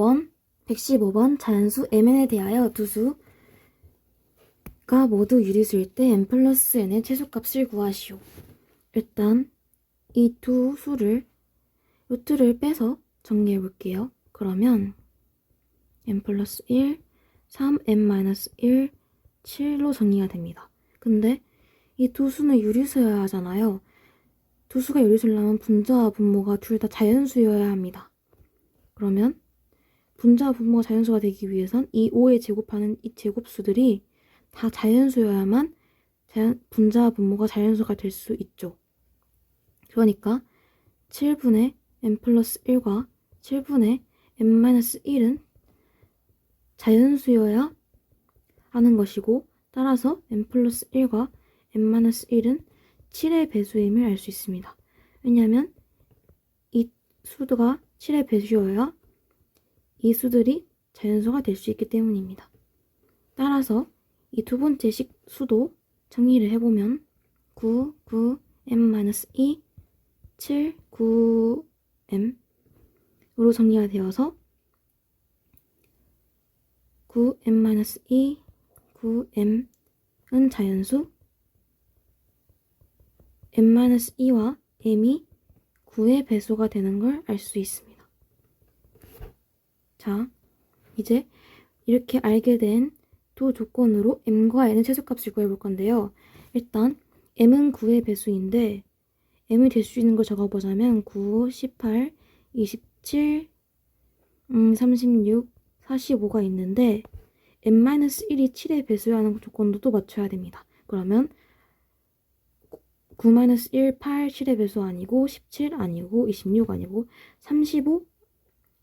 115번, 115번 자연수 mn에 대하여 두 수가 모두 유리수일 때 n 플러스 n의 최소값을 구하시오. 일단 이 두 수를 요트를 빼서 정리해 볼게요. 그러면 n 플러스 1, 3, n 마이너스 1, 7로 정리가 됩니다. 근데 이 두 수는 유리수여야 하잖아요. 두 수가 유리수려면 분자와 분모가 둘 다 자연수여야 합니다. 그러면 분자와 분모가 자연수가 되기 위해선 이 5에 제곱하는 이 제곱수들이 다 자연수여야만 자연, 분자와 분모가 자연수가 될 수 있죠. 그러니까 7분의 n 플러스 1과 7분의 n 마이너스 1은 자연수여야 하는 것이고 따라서 n 플러스 1과 n 마이너스 1은 7의 배수임을 알 수 있습니다. 왜냐하면 이 수가 7의 배수여야 이 수들이 자연수가 될 수 있기 때문입니다. 따라서 이 두 번째 식 수도 정리를 해보면 9, 9, m-2, 7, 9, m으로 정리가 되어서 9, m-2, 9, m은 자연수, m-2와 m이 9의 배수가 되는 걸 알 수 있습니다. 자, 이제 이렇게 알게 된 두 조건으로 m과 n의 최소값을 구해볼 건데요. 일단 m은 9의 배수인데 m이 될 수 있는 걸 적어보자면 9, 18, 27, 음, 36, 45가 있는데 n-1이 7의 배수라는 조건도 또 맞춰야 됩니다. 그러면 9-1, 8, 7의 배수 아니고 17 아니고 26 아니고 35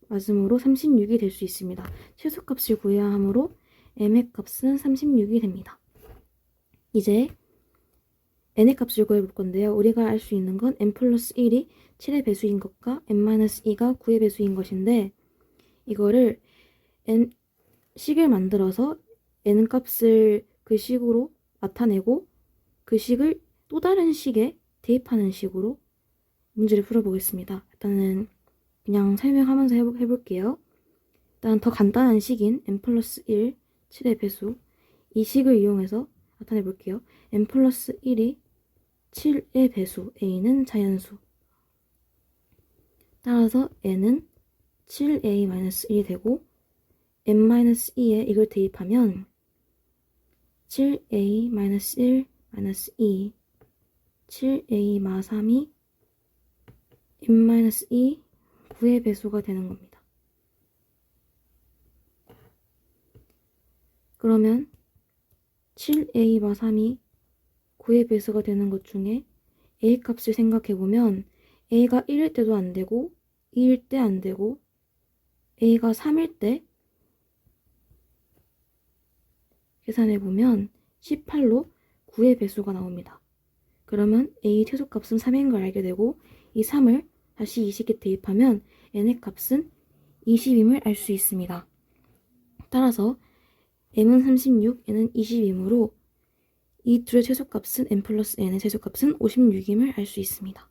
맞음으로 36이 될 수 있습니다. 최소값을 구해야 하므로 m의 값은 36이 됩니다. 이제 n의 값을 구해볼 건데요. 우리가 알 수 있는 건 n 플러스 1이 7의 배수인 것과 n-2가 9의 배수인 것인데 이거를 n 식을 만들어서 n 값을 그 식으로 나타내고 그 식을 또 다른 식에 대입하는 식으로 문제를 풀어보겠습니다. 일단은 그냥 설명하면서 해볼 게요. 일단 더 간단한 식인 n 플러스 1, 7의 배수 이 식을 이용해서 나타내 볼게요. n 플러스 1이 7의 배수 a는 자연수 따라서 n은 7a-1이 되고 n-2에 이걸 대입하면 7a-1 2 7a 마 3이 n-2 9의 배수가 되는 겁니다. 그러면 7a 마 3이 9의 배수가 되는 것 중에 a 값을 생각해보면 a가 1일 때도 안 되고 2일 때 안 되고 a가 3일 때 계산해보면 18로 9의 배수가 나옵니다. 그러면 a 최소값은 3인 걸 알게 되고 이 3을 다시 이 식에 대입하면 n의 값은 20임을 알 수 있습니다. 따라서 m은 36, n은 20이므로 이 둘의 최소값은 n 플러스 n의 최소값은 56임을 알 수 있습니다.